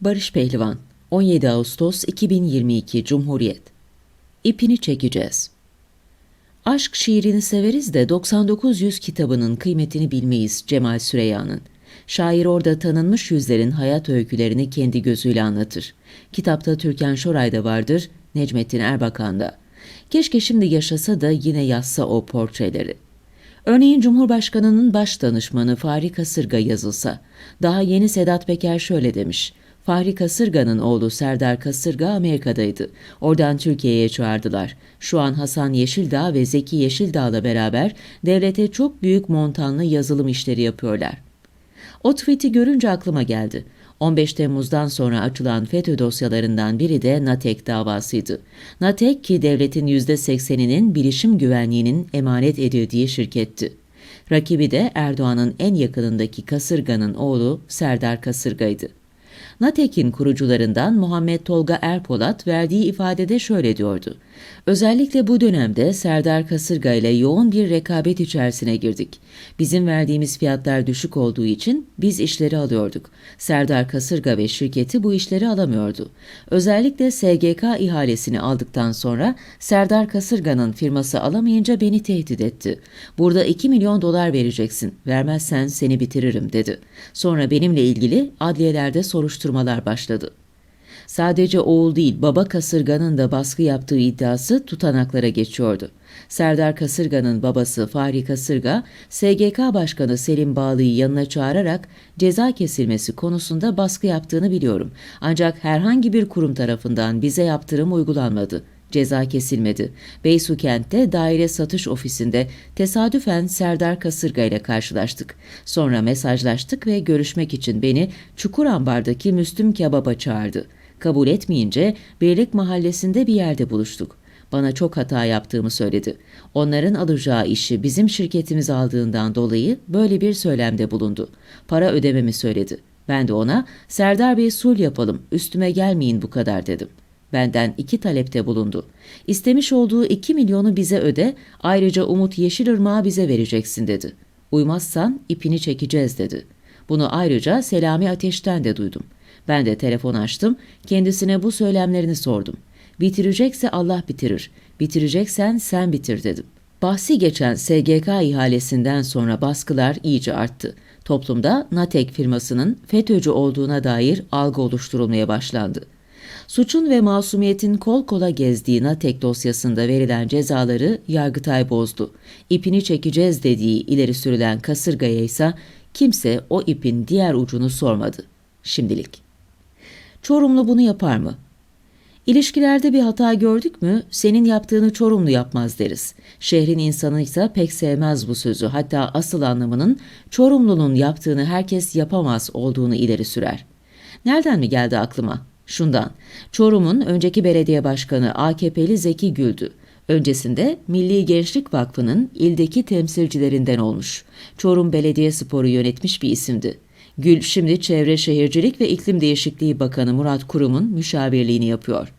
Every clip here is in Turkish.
Barış Pehlivan 17 Ağustos 2022 Cumhuriyet İpini çekeceğiz. Aşk şiirini severiz de 99 yüz kitabının kıymetini bilmeyiz Cemal Süreyya'nın. Şair orada tanınmış yüzlerin hayat öykülerini kendi gözüyle anlatır. Kitapta Türkan Şoray da vardır, Necmettin Erbakan da. Keşke şimdi yaşasa da yine yazsa o portreleri. Örneğin Cumhurbaşkanı'nın baş danışmanı Fahri Kasırga yazılsa. Daha yeni Sedat Peker şöyle demiş. Fahri Kasırga'nın oğlu Serdar Kasırga Amerika'daydı. Oradan Türkiye'ye çağırdılar. Şu an Hasan Yeşildağ ve Zeki Yeşildağ'la beraber devlete çok büyük montanlı yazılım işleri yapıyorlar. O tweet'i görünce aklıma geldi. 15 Temmuz'dan sonra açılan FETÖ dosyalarından biri de NATEK davasıydı. NATEK ki devletin %80'inin bilişim güvenliğinin emanet edildiği şirketti. Rakibi de Erdoğan'ın en yakınındaki Kasırga'nın oğlu Serdar Kasırga'ydı. NATEK'in kurucularından Muhammed Tolga Erpolat verdiği ifadede şöyle diyordu. Özellikle bu dönemde Serdar Kasırga ile yoğun bir rekabet içerisine girdik. Bizim verdiğimiz fiyatlar düşük olduğu için biz işleri alıyorduk. Serdar Kasırga ve şirketi bu işleri alamıyordu. Özellikle SGK ihalesini aldıktan sonra Serdar Kasırga'nın firması alamayınca beni tehdit etti. Burada 2 milyon dolar vereceksin, vermezsen seni bitiririm dedi. Sonra benimle ilgili adliyelerde soruşturmalar başladı. Sadece oğul değil baba kasırganın da baskı yaptığı iddiası tutanaklara geçiyordu. Serdar Kasırga'nın babası Fahri Kasırga, SGK Başkanı Selim Bağlı'yı yanına çağırarak ceza kesilmesi konusunda baskı yaptığını biliyorum. Ancak herhangi bir kurum tarafından bize yaptırım uygulanmadı. Ceza kesilmedi. Beysu kentte daire satış ofisinde tesadüfen Serdar Kasırga ile karşılaştık. Sonra mesajlaştık ve görüşmek için beni Çukurambar'daki Müslüm Kebap'a çağırdı. Kabul etmeyince Birlik Mahallesi'nde bir yerde buluştuk. Bana çok hata yaptığımı söyledi. Onların alacağı işi bizim şirketimiz aldığından dolayı böyle bir söylemde bulundu. Para ödememi söyledi. Ben de ona Serdar Bey sul yapalım, üstüme gelmeyin bu kadar dedim. Benden iki talepte bulundu. İstemiş olduğu iki milyonu bize öde, ayrıca Umut Yeşilırmağı bize vereceksin dedi. Uymazsan ipini çekeceğiz dedi. Bunu ayrıca Selami Ateş'ten de duydum. Ben de telefon açtım, kendisine bu söylemlerini sordum. Bitirecekse Allah bitirir, bitireceksen sen bitir dedim. Bahsi geçen SGK ihalesinden sonra baskılar iyice arttı. Toplumda Natek firmasının FETÖ'cü olduğuna dair algı oluşturulmaya başlandı. Suçun ve masumiyetin kol kola gezdiği Natek dosyasında verilen cezaları Yargıtay bozdu. İpini çekeceğiz dediği ileri sürülen kasırgaya ise kimse o ipin diğer ucunu sormadı. Şimdilik. Çorumlu bunu yapar mı? İlişkilerde bir hata gördük mü senin yaptığını Çorumlu yapmaz deriz. Şehrin insanı ise pek sevmez bu sözü. Hatta asıl anlamının Çorumlu'nun yaptığını herkes yapamaz olduğunu ileri sürer. Nereden mi geldi aklıma? Şundan. Çorum'un önceki belediye başkanı AKP'li Zeki Güldü. Öncesinde Milli Gençlik Vakfı'nın ildeki temsilcilerinden olmuş. Çorum Belediye Sporu yönetmiş bir isimdi. Gül şimdi Çevre Şehircilik ve İklim Değişikliği Bakanı Murat Kurum'un müşavirliğini yapıyor.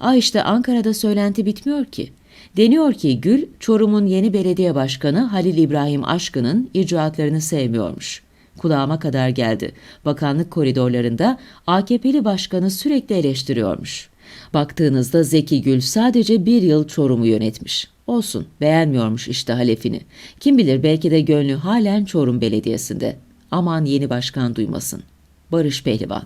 Aa işte Ankara'da söylenti bitmiyor ki. Deniyor ki Gül, Çorum'un yeni belediye başkanı Halil İbrahim Aşkı'nın icraatlarını sevmiyormuş. Kulağıma kadar geldi. Bakanlık koridorlarında AKP'li başkanı sürekli eleştiriyormuş. Baktığınızda Zeki Gül sadece bir yıl Çorum'u yönetmiş. Olsun, beğenmiyormuş işte halefini. Kim bilir belki de gönlü halen Çorum Belediyesi'nde. Aman yeni başkan duymasın. Barış Pehlivan